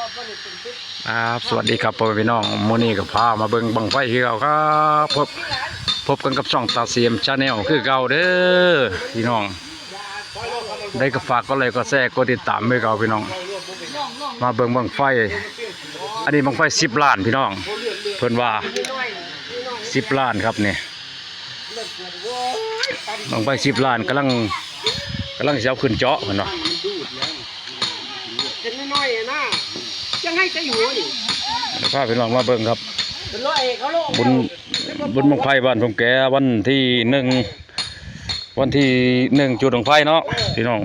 ครับสวัสดีครับพ่อแม่พี่น้องมื้อนี้ก็พามาเบิ่งบังไฟคือเก่าครับพบพบกันกับช่องตาเสียมชาแนลคือเก่าเด้อพี่น้อง ได้ก็ฝากก็เลยก็แชร์กดติดตามไว้เก่าพี่น้อง มาเบิ่งบังไฟ อันนี้บังไฟ10ล้านพี่น้อง เพิ่นว่า10ล้านครับนี่บังไฟ10ล้านกำลังกำลังสิเอาขึ้นเจาะเพิ่นว่าเป็นน้อยๆนะ ยังให้จะอยู่นี่แล้วพาพี่น้องมาเบิ่งครับ เป็นร้อยเขาโลบุญบุญบังไฟบ้านผมแกวันที่หนึ่งวันที่หนึ่งจุดบังไฟเนาะพี่น้อง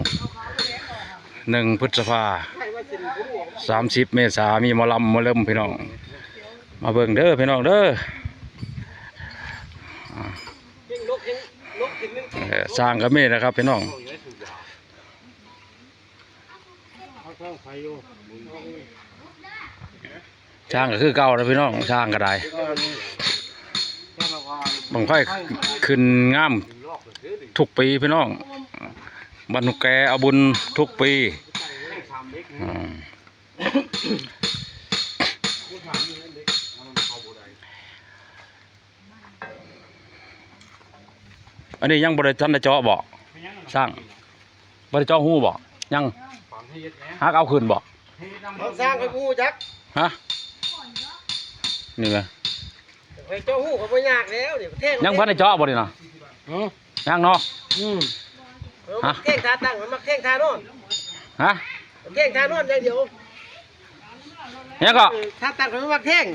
หนึ่งพฤษภาให้ว่าสิผมบอกสามสิบเมษามีหมอลำหมอเริ่มพี่น้อง มาเบิ่งเด้อพี่น้องเด้อเพ่งลกเพ่งลกถึงนึงเอ่อสร้างก็มีนะครับพี่น้องเขาเข้าไฟอยู่ ช่างก็คือเก่าแล้วพี่น้องช่างก็ได้บังไฟขึ้นงามทุกปีพี่น้องบรรทุกแกเอาบุญทุกปีอืมอันนี้ยังบริทันได้เจาะบ่สร้างบริเจาะหูบ่ยังฮักเอาคืนบ่เขาสร้างให้กูจักฮะ นี่ไงไปเจ้าหูเขาไม่ยากแล้วเดี๋ยวเท่งยังพันได้เจาะบ่นี่นะยังเนาะอืมฮะเท่งทาตั้งมันมักเท่งทานอนฮะเท่งทานอนอย่างเดียวยังก็ทาตั้งมันมักเท่ง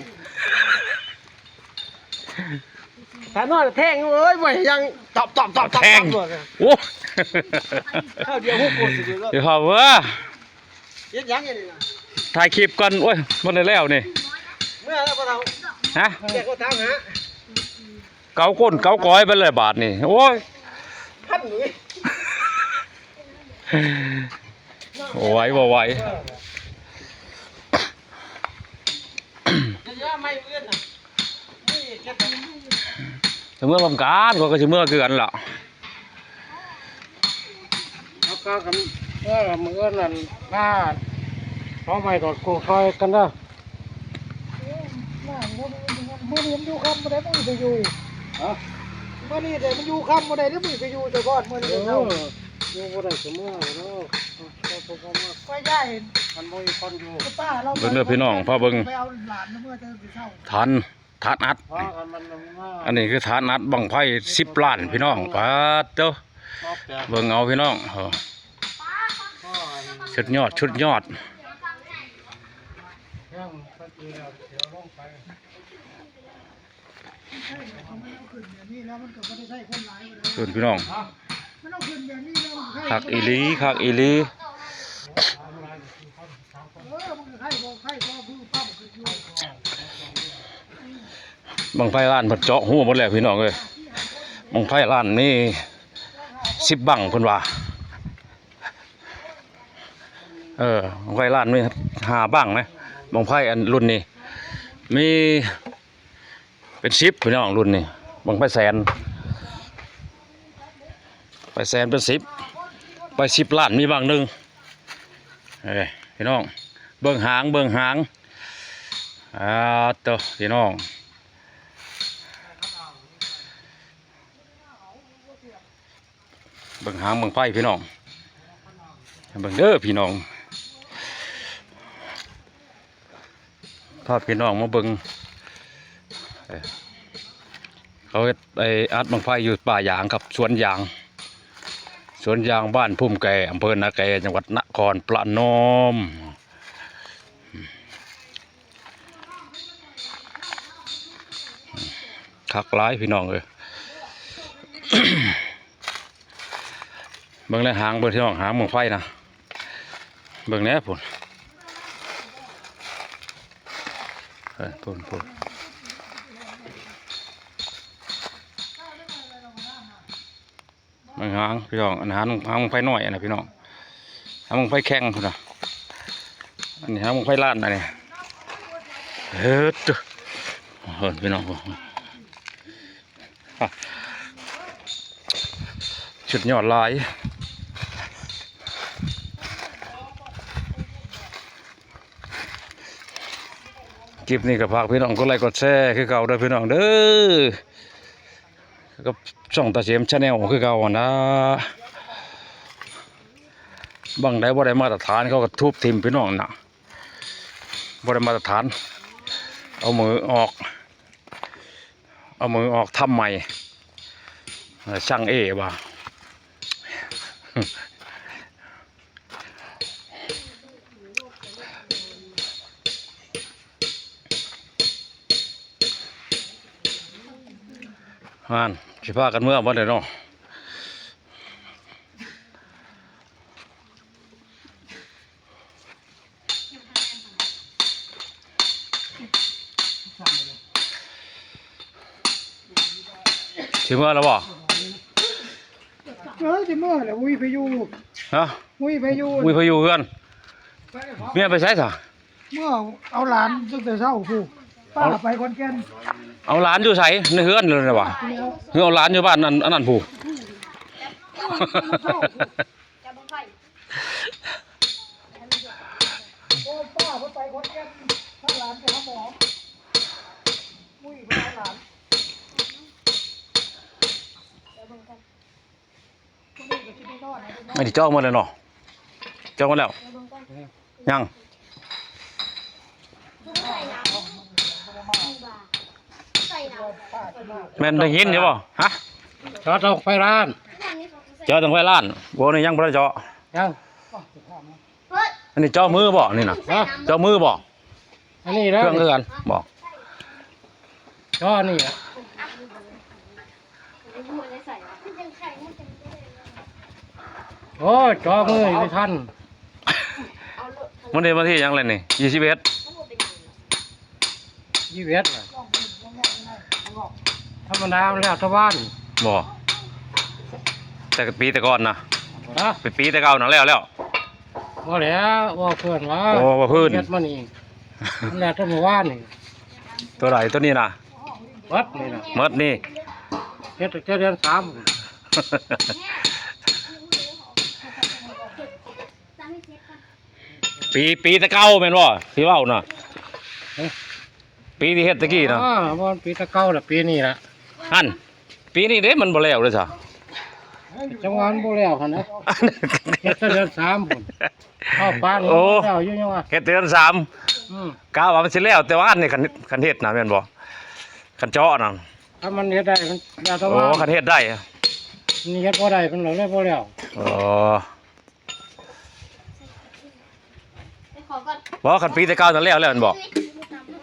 ทานอนเท่งเอ้ยไม่ยังตอบตอบตอบตอบแทงตอบโอ้ข้าวเดียวหูกูสิเเดี๋ยวขอเว้อย็ดยังยังนี่นะถ่ายคลิปก่อนโอ้ยมันได้แล้วนี่เมื่อแล้วพอเราฮะแกก็ถามหาเกาก้นเกาก้อยไปเลยบาทนี่โอ้ยพันหนุ่ยโอ้ไหวบ่ไหวจะเยอะไม่เอื้อนน่ะนี่แค่แต่ถึงเมื่อลำการก็ก็สิเมื่อคือกันล่ะเอาก็กันเออมือนั่นหน้าเพราะไม่กอดกูคอยกันเด้อ มื่อนี้มันอยู่คำมื่อใดมันไปอยู่ฮะมื่อนี้เดี๋ยวมันอยู่คำมื่อใดเดี๋ยวมันไปอยู่แต่ก่อนมื่อนี้เช้าอยู่มื่อใดเสมอเนาะไปได้มันบ่มีคนอยู่ป้าเราเบิ่งเด้อพี่น้องพาเบิ่งไปเอาหลานเมื่อเจอเช้าฐานฐานอัดพากันมันมาอันนี้คือฐานอัดบังไฟสิบล้านพี่น้องปาดเด้อเบิ่งเอาพี่น้องเออชุดยอดชุดยอด ส่วนพี่น้องคักอีหลีคักอีหลีบังไฟล้านเพิ่นเจาะหัวหมดแล้วพี่น้องเอ้ยบังไฟล้านนี่สิบบังเพิ่นว่าเออบังไฟล้านมีห้าบังไหม บังไฟอันรุ่นนี้ มีเป็นสิบพี่น้องรุ่นนี้บังไฟแสนไปแสนเป็นสิบไปสิบล้านมีบางหนึ่งเอ้ยพี่น้องเบิ่งหางเบิ่งหางอ่าเตัวพี่น้องเบิ่งหางเบิ่งไฟพี่น้องเบิ่งเด้อพี่น้องาพี่น้องมาเบิงเอ้ยเขาไออัดบังไฟอยู่ป่ายางครับสวนยาง สวนยางบ้านพุ่มแก่อำเภอนาแกจังหวัดนครปฐมคักหลายพี่น้องเอ้ยเบิ่งแล้วหางเบิ่งที่น้องหางเมืองไฟนะเบิ่งแหน่พุ่น ปุ่นพุ่นเบิ่งหางพี่น้องอันหางหางมืองไฟหน้อยนะพี่น้องหางมืองไฟแข็งพุ่นนะอันนี้หางมืองไฟล้านอันนี้เฮ้ยจ้ะเฮ้ยพี่น้องชุดยอดลาย คลิปนี้ก็ฝากพี่น้องกดไลค์กดแชร์คือเก่าด้อพี่น้องเด้อกับช่องตาเสียมชาแนลคือเก่านะบางได้บ่ได้มาตรฐานเขาก็ทุบทิมพี่น้องนะบ่ได้มาตรฐาน เอามือออก เอามือออกทำใหม่ช่างเอ๋บ่า ฮานสิพากันเมื่อบ่ได้เนาะสิเมื่อแล้วบ่เอ้ยสิเมื่อแหละวุ้ยไปอยู่ฮะวุ้ยไปอยู่วิพอยู่เฮือนเมียไปใช้ซะเมื่อเอาหลานตั้งแต่เช้าผู้ ป้าไปคอนแก่นเอาหลานอยู่ไสในเฮือนเลยนะบ่แล้วเฮือเอาหลานอยู่บ้านนั่นอันนั้นผู้โอ้ป้าเพิ่นไปคอนแก่นถ้าหลานไปหาหมอวุ้ยไปหาหลานพรุ่งนี้ก็สิไปนอนนะไปนอนไม่ได้จ้องมาเลยเนาะจ้องมาแล้วยัง แม่นได้ยินอยู่บ่ฮะจอดต้องไฟร้านเจาะตรงไฟล้านบ่นี่ยังบ่ได้เจาะยังอันนี้เจาะมือบ่นี่น่ะฮะเจาะมือบ่อันนี้เคแล้วรื่องคือกันบ่จอนี่อะโอ้ยจอมือไม่ทันมันได้มาที่ยังเลยนี่21ยี่สิบเอ็ดน่ะ ธรรมดามันแล้วทบ้านบ่แต่ปีแต่ก่อนนะฮะเป็นปีแต่เก่านั่นแล้วแล้วว่าแล้วว่าเพื่อนว่าโอ้ว่าเพิ่นเฮ็ดมานี่มันแล้วทั้งหมู่บ้านนี่ตัวไหนตัวนี้น่ะวัดนี่นะหมดนี่เฮ็ดตั้งแต่เดือนสาม ปีปีแต่เก่าแม่นบ่ที่เว้าน่ะ ปีที่เฮ็ดตะกี้น่ะอ๋อวันปีตะเก้าละปีนี้ละหั่นปีนี้เด้มันบ่แล้วเลยซะจังหวะมันบ่แล้วหั่นนะเฮ็ดแต่เดือนสามพุ่นเข้าบ้านโอ้แล้วอยู่ยังว่าเฮ็ดเดือนสามอืมกะว่ามันสิแล้วแต่ว่าอันนี้คันคันเฮ็ดน่ะแม่นบ่คันเจาะน่ะถ้ามันเฮ็ดได้มันแล้วแต่โอ้ว่าคันเฮ็ดได้อะนี่เฮ็ดบ่ได้มันเลยบ่แล้วอ๋อบ่คันปีแต่เก่านั่นแล้วแล้วแม่นบ่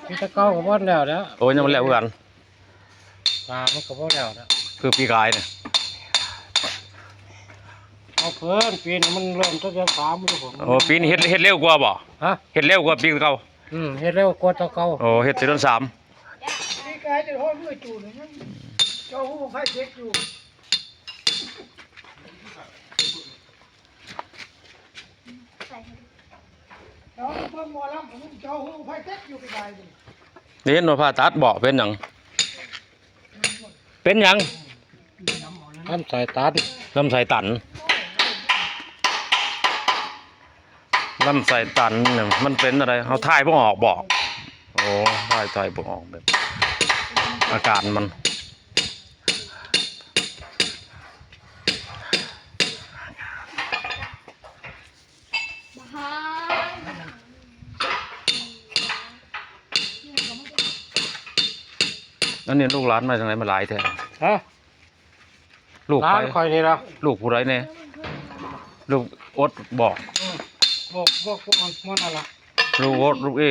ปีตะเก้าก็บ่แล้วแล้วโอ้ยังบ่แล้วคือกันตามันก็บ่แล้วแล้วคือปีกายเนี่ยเอาเพิ่นปีนี้มันเริ่มตั้งแต่สามอยู่ผมโอ้ปีนี้เฮ็ดเฮ็ดเร็วกว่าบ่ฮะเฮ็ดเร็วกว่าปีเก่าอืมเฮ็ดแล้วกว่าตะเก้าโอ้เฮ็ดแต่เดือนสาม นี่กายจะโทษมือจูนยังเจ้าหูไฟเช็คอยู่ เจ้าเพิ่มหมอลำผมเจ้าหูไฟเช็คอยู่ไปได้ดินี่เห็นว่าผ่าตัดบ่เป็นหยังเป็นหยังทำสายตัดลำไส้ตันลำไส้ตันเนี่ยมันเป็นอะไรเอาถ่ายบ่ออกบ่โอ้ถ่ายถ่ายบ่ออกแบบอาการมัน นั่นนี่ลูกหลานมาจากไหนมาหลายแท้ฮะลูกร้าไปนคอยนี่ล่ะลูกผู้ใดเนี่ยลูกอดบอกบ่บ่พวกมันมันอะไรลูกอดลูกเอ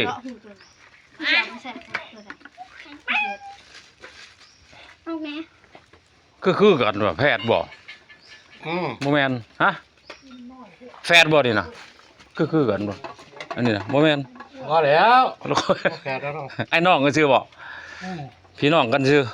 ลูกแม่คือคือกันว่าแพทย์บอกอืมโมแมนฮะแฟดบ่นี่นะคือคือกันบ่อันนี้นะโมแมนพอแล้วลูกบ่แก่แล้วเนาะไอ้น้องก็ชื่อบ่อืม พี่น้องกันชื่อ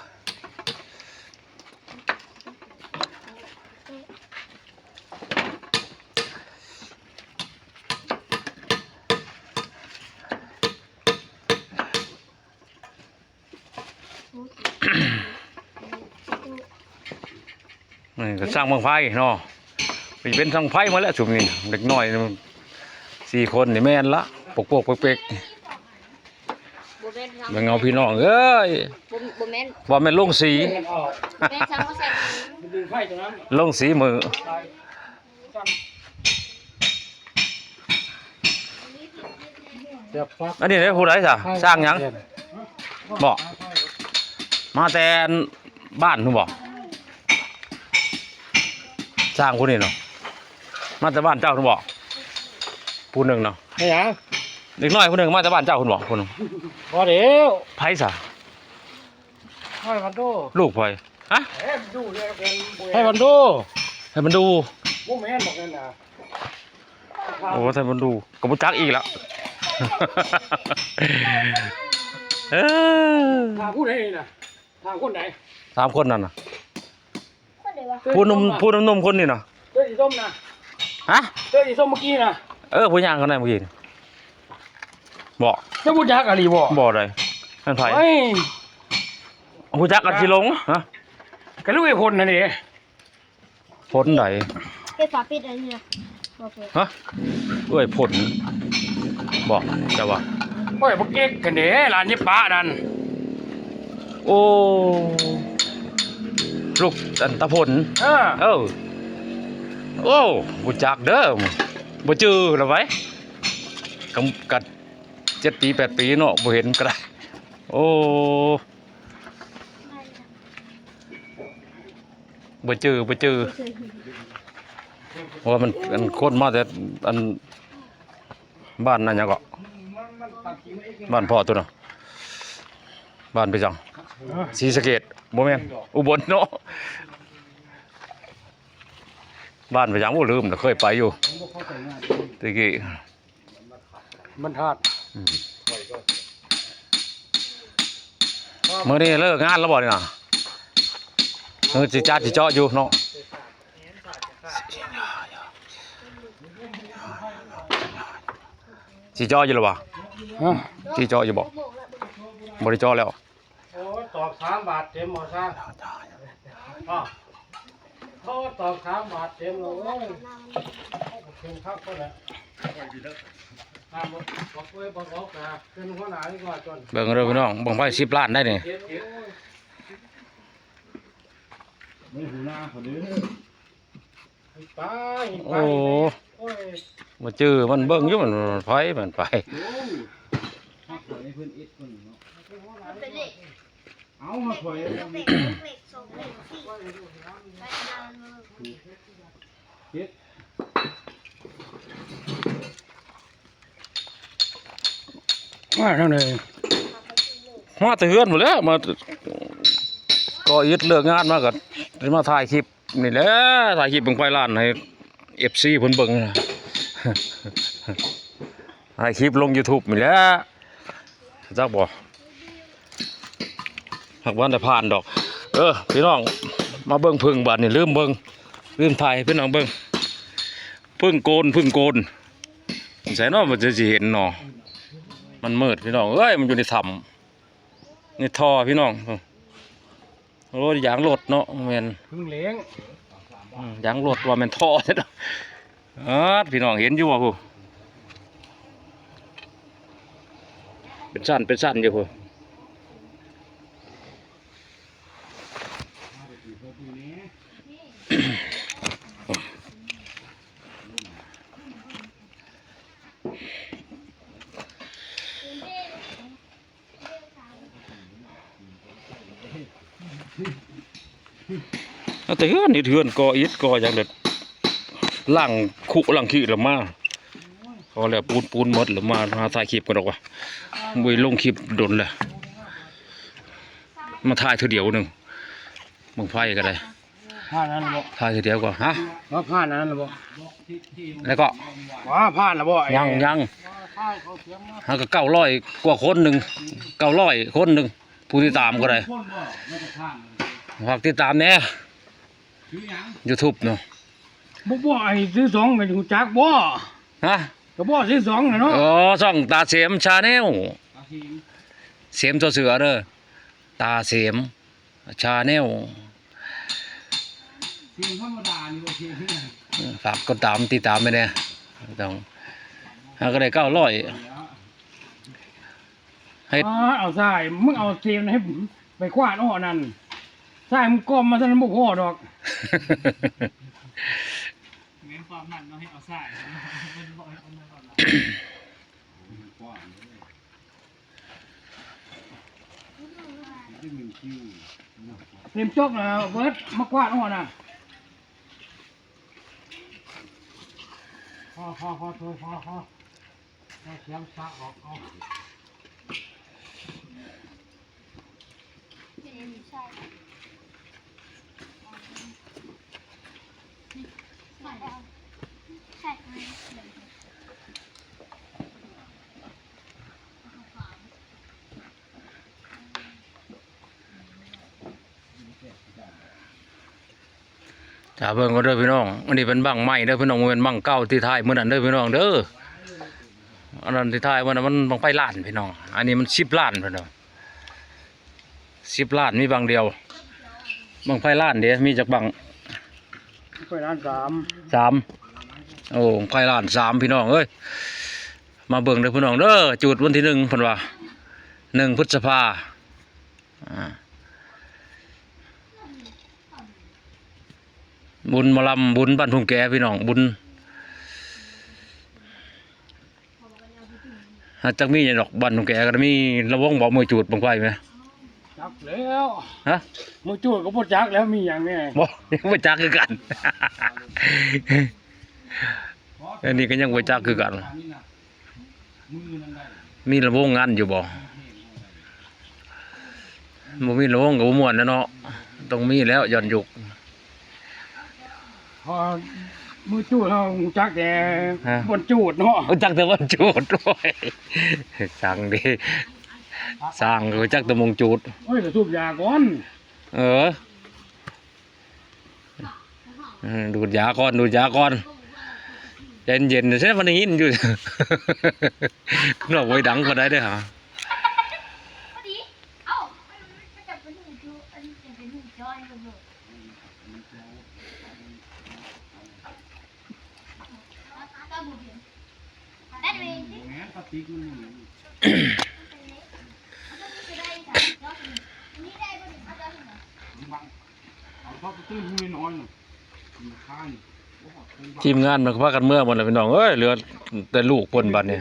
นี่ก็สร้างบังไฟเนาะไปเป็นทางไฟมาแล้วสุมนี่เด็กน้อยนี่มันสี่คนนี่แม่นละปกปกเปกๆบนเป็นทางเบิ่งเอาพี่น้องเอ้ย บ่บ่แม่นว่าแม่นลงสีเล่นออกแม่นทางเขาใส่ดึงไฟตรงนั้นลงสีมือเสียบปลั๊กอันนี้ได้ผู้ใดซะสร้างหยัง บอก มาแต่บ้านนู่นบ่สร้างผู้นี้เนาะมาแต่บ้านเจ้านู่นบ่ผู้หนึงเนาะไม่หยังเด็กน้อยผู้หนึงมาแต่บ้านเจ้าคุณบ่ผู้หนึงพอเดี๋ยวไผซะ ให้มันดูลูกไผฮะให้มันดูให้มันดูให้มันดูบ่แม่นบอกกันนะโอ้ให้มันดูก็บ่จักอีกแล้วเออทางผู้ใดน่ะทางคนไหนสามคนนั่นน่ะคนเดียววะผู้หนุ่มผู้หนุ่มๆคนนี่น่ะเสื้อสีส้มนะฮะเสื้อสีส้มเมื่อกี้นะเออผู้ย่างคนนั้นเมื่อกี้นี่บ่เจ้าบุญยักษ์อะไรบ่บ่ได้นั่นไผเฮ้ย ผู้จักกันสิลงฮะกระลูกไอ้คนน่ะนี่ผลใดเก็บฝาปิดอันนี้นะโอเคฮะเอ้ยผลบ่จะว่าโอ้ยบักเอ็กกันเด้ร้านนี้ป้านั่นโอ้ลูกอันตะผลเออเออโอ้บ่จักเด้อบ่จื้อละไว้กำกัด7ปี8ปีเนาะบ่เห็นก็ได้โอ้ บ่จื้อบ่จื้อเพราะว่ามันอันคนมาแต่อันบ้านนั่นหยังก็บ้านพ่อตัวน่ะบ้านไปจังศรีสะเกษบ่แม่นอุบลเนาะบ้านไปยังบ่ลืมแต่เคยไปอยู่ตะกี้มันทาดมื้อนี้เลิกงานแล้วบ่นี่น่ะ เออสิจ้าสิเจาะอยู่เนาะสิเจาะอยู่หรือบ่ฮะสิเจาะอยู่บ่บ่ได้เจาะแล้วโอ้ยตอบสามบาทเต็มหมดซะอ๋อเขาตอบสามบาทเต็มเลยเว้ยถึงพักก็ได้ตามบอกบอกเว้ยบอกบอกนะเป็นหัวหน้าดีกว่าจนเบิ่งเด้อพี่น้องบังไฟ10ล้านได้นี่เจ็ดเจ็ด ไม่หูหน้าเขาดื้อไปไปโอ้โอ้ยบ่จื้อมันเบิ่งอยู่มันไฟมันไปเป็นเลขเอามาถอยเลขเลขสองเลขสี่ไปนานเลยมาทางไหนมาแต่เฮือนหมดแล้วมาก็ยึดเลิกงานมาก็ได้ มาถ่ายคลิปนี่แหละถ่ายคลิปเบิ่งไฟล้านให้ FC เพิ่นเบิ่งถ่ายคลิปลง YouTube นี่แหละจักบ่หักวันได้ผ่านดอก เออพี่น้องมาเบิ่งพึ่งบัดนี่ลืมเบิ่งลืมถ่ายพี่น้องเบิ่งพึ่งโกนพึ่งโกนใส่เนาะมันจะสิเห็นเนาะมันมืดพี่น้องเอ้ยมันอยู่ในถ้ำในท่อพี่น้อง โอ้ยยางรถเนาะแม่นพึ่งเลี้ยงอืมยางรถว่าแม่นท่อเด้ออาดพี่น้องเห็นอยู่บ่ผู้เป็นสั้นเป็นสั้นอยู่ผู้ แต่เฮือนนี่เฮือนก่ออิฐก่ออย่างเด็ดหลังคุหลังขี้ละมาพอแล้วปูนปูนหมดละมามาถ่ายคลิปกันดอกว่าบ่ได้ลงคลิปโดนเลยมาถ่ายเทื่อเดียวหนึงมึงไฟก็ได้ผ่านนั้นบ่ถ่ายเทื่อเดียวก่อนฮะว่าผ่านนั้นบ่แล้วก็ว่าผ่านแล้วบ่ไอ้ยังยังผ่านเขาเสียงมาหาก็เก้าร้อยกว่าคนหนึ่งเก้าร้อยคนหนึ่งผู้ที่ตามก็ได้คนบ่ไม่จะผ่านฝากติดตามแหน่คือห ยังยูทูบเนาะบ่บ่ไอ้ซื้อสองไม่รู้จักบ่ฮะก็บ่ซื้อสองน่ะเนาะอ๋อช่องตาเสียมชาแนลเสียมตัวเสือเด้อตาเสียมชาแนลเสียงธรรมดานี่โอเคคือฝากกดตามติดตามไปแหน่ต้องหาก็ได้เก้าร้อยหเฮ็ดอ๋อเอาทรายมึงเอาเสียมให้ไปกวาดอ้อนั่น ทรายมึงกลมมาซะนั้นบ่พอดอก เน้นความมันเนาะให้เอาสายมันบอกให้เอามาก่อนละเต็มจกแล้วเบิดมากวาดอ้อน่ะพอพอพอพอพอพอเอาเสียงสะออกเอาใช่ ใช่ใช่ถ้าเบิ่งก็เด้อพี่น้อง อันนี้เป็นบังไม้เด้อพี่น้องมันเป็นบังเก่าที่ท้ายมื้อนั้นเด้อพี่น้องเด้อ อันนั้นที่ท้ายมันน่ะมันบังไฟล้านพี่น้อง อันนี้มัน10ล้านพี่น้อง10ล้านมีบังเดียวบังไฟล้านเด้มีจักบัง ไปร้านสามสามโอ้ไฟล้านสามพี่น้องเอ้ยมาเบิ่งเด้อพี่น้องเด้อจุดวันที่หนึ่งพิ่นว่าหนึ่งพฤษภาอ่าบุญมาลำบุญบ้านทุ่งแกพี่น้องบุญหาจักมีอย่างดอกบ้านทุ่งแกก็มีระวงบอกมือจูดบังไฟไหม แล้วฮะมูจูดก็บ่จักแล้วมีอย่างแน่บอกยังไม่จักคือกัน อันนี้ก็ยังไม่จักคือกัน มีระวงงานอยู่บ่บ่มีระวงกับบ่ม่วนนะเนาะต้องมีแล้วย้อนยุกพอมือจูดเฮาจักแต่ฮะบนจูดเนาะรู้จักแต่วันจูดด้วยสั่งดิ สร้างรู้จักแต่มงจูดโอ้ยก็สูบยาก่อนเออเออดูดยาก่อนดูดยาก่อนเย็นเย็นๆใช่มันได้ยินอยู่นอกไว้ดังก็ได้เด้อฮะพอดีเอ้ เอาเข้าไปตื้อมือน้อยน่ะมันค้านทีมงานมันก็พากันเมื่อหมดแล้วพี่น้องเอ้ยเหลือแต่ลูกเพิ่นบัดนี้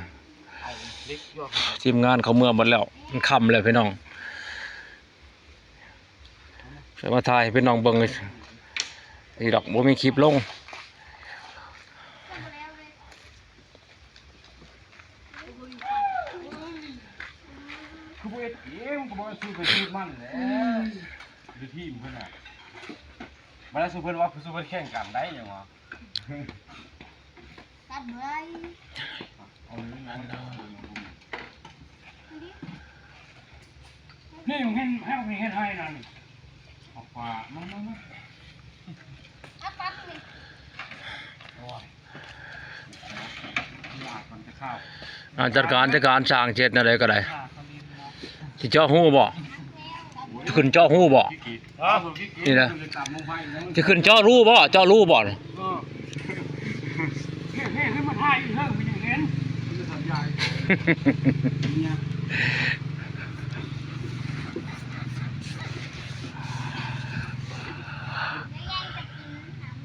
ทีมงานเขาเมื่อหมดแล้วมันค่ำแล้วพี่น้องจะมาถ่ายให้พี่น้องเบิ่งเลยนี่ดอกบ่มีคลิปลง คือบ่เอ็ดเองก็บ่ซื้อไปซื้อมันแหละคือทีมเพิ่นน่ะมาแล้วสู้ เพิ่นว่าสู้เพิ่นแข่งกันได้ยังวะตัดไว้เอาเรื่องนั้นนี่มึงเห็นให้มึงเห็นให้นั่นเออกฟ้ามันมันมันอะปัดนี่โอ้ยอยากมันจะเข้าอ่าจัดการจัดการสร้างเจ็ดนั่นเลยก็ได้สิเจาะหูบ่ จะขึ้นเจาะหูบ่นี่นะจะขึ้นเจาะรูบ่เจาะรูบ่เฮ้ยเฮ้ยให้มันถ่ายอีกเรื่องเป็นอย่างนั้นมันจะทำใหญ่เนี่ย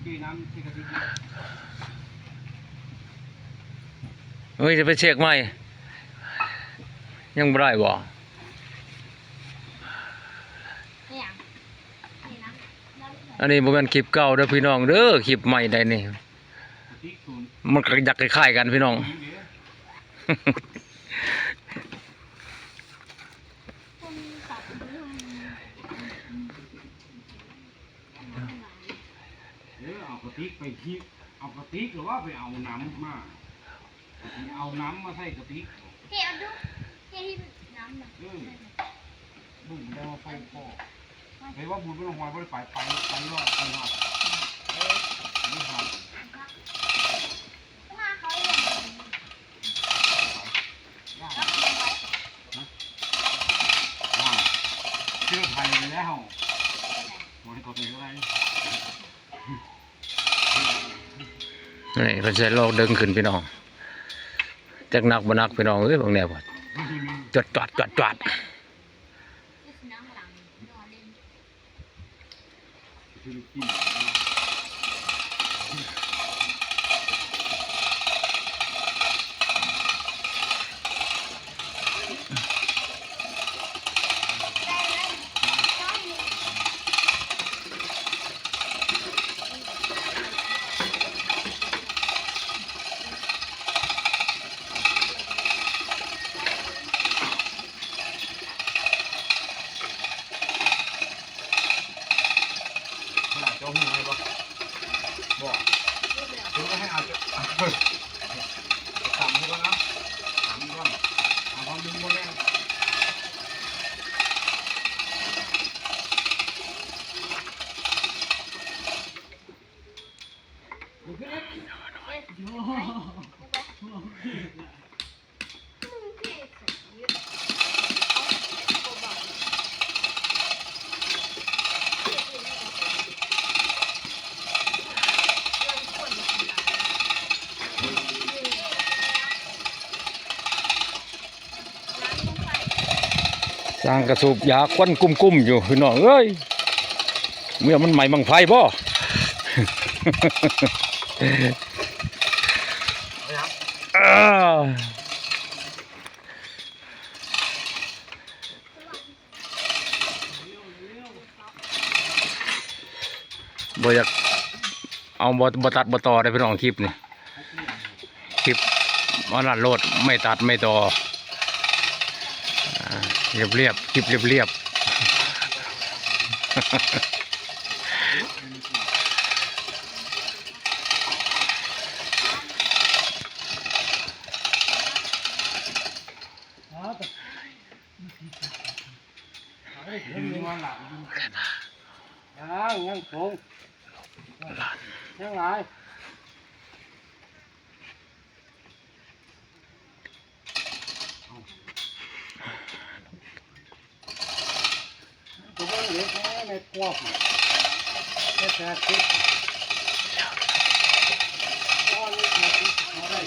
ที่น้ำที่กระติกน้ำเฮ้ยจะไปเช็คไหมยังบ่ได้บ่ เนี่ยนี่นะ อันนี้บ่แม่นคลิปเก่าเด้อพี่น้องเด้อคลิปใหม่ได้นี่กระติกศูนย์มันก็อยากคล้ายๆกันพี่น้อง เดี๋ยวคนขับเรื่องเดี๋ยวเอากระติกไปที่เอากระติกหรือว่าไปเอาน้ำมา เอาน้ำมาใส่กระติกเที่ยวดูเที่ยวที่น้ำน่ะ เออบุญได้มาไฟพ่อ เฮ้ยว่าบุญไม่ลงหอยไม่ได้ไปไปไปรอดไปรอดไม่ทำก็มาเขาอย่างนี้ยากแล้วเป็นไว้ว้าวเชื่อไทยไปแล้วหมดกดเลยก็ได้นี่เพิ่นใช้ลกดึงขึ้นพี่น้องจักหนักบ่หนักพี่น้องเอ้ยบางแนวบ่จดจอดจอดจอด นั่งหลังนอนเล่นส ร้างกระสูบยาควันกุ้มๆอยู่พี่น้องเอ้ยเมื่อมันใหม่บังไฟบ่อ้าวบ่อยากเอาบ่บ่ตัดบ่ต่อได้พี่น้องคลิปนี่คลิปมันนั่นโลดไม่ตัดไม่ต่อ เรียบเรียบๆคลิปเรียบเรียบๆ ยังยังสูงยังหลาย ตัวเล็กแค่ในกวบแค่แค่คิดก้อนเล็กมาคิดเอาได้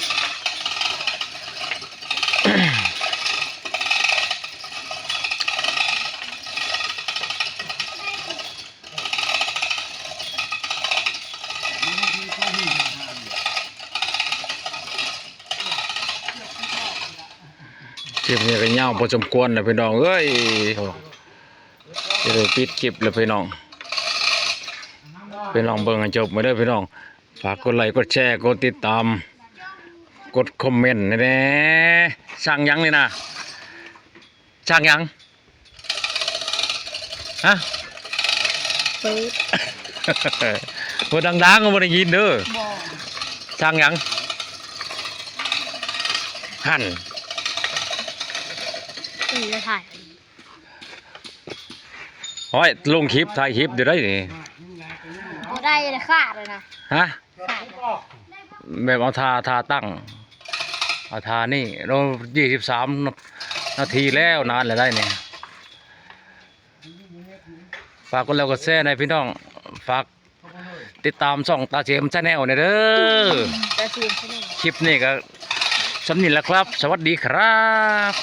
คลิปนี้ก็ยาวพอสมควรแล้วพี่น้องเอ้ย จะได้ปิดคลิปแล้วพี่น้องพี่น้องเบิ่งให้จบมาเด้อพี่น้อง ฝากกดไลค์กดแชร์กดติดตาม กดคอมเมนต์แหน่สั่งหยังนี่นะสั่งหยังฮะเปิดพูดดังๆก็บ่ได้ยินเด้อบ่สั่งหยังหั่นตีจะถ่าย ห้อยลงคลิปถ่ายคลิปเดี๋ยวได้นี่เอาได้เลยขาดเลยนะฮะขาดแบบเอาทาทาตั้งเอาทานี่เรายี่สิบสามนาทีแล้วนานแล้วได้เนี่ยฝากกดแล้วกดแชร์ในพี่น้องฝากติดตามช่องตาเจมชาแนลเนี่ยเด้อแต่เสียงเขาเนี่ยคลิปนี้ก็สำนินแล้วครับ สวัสดีครับ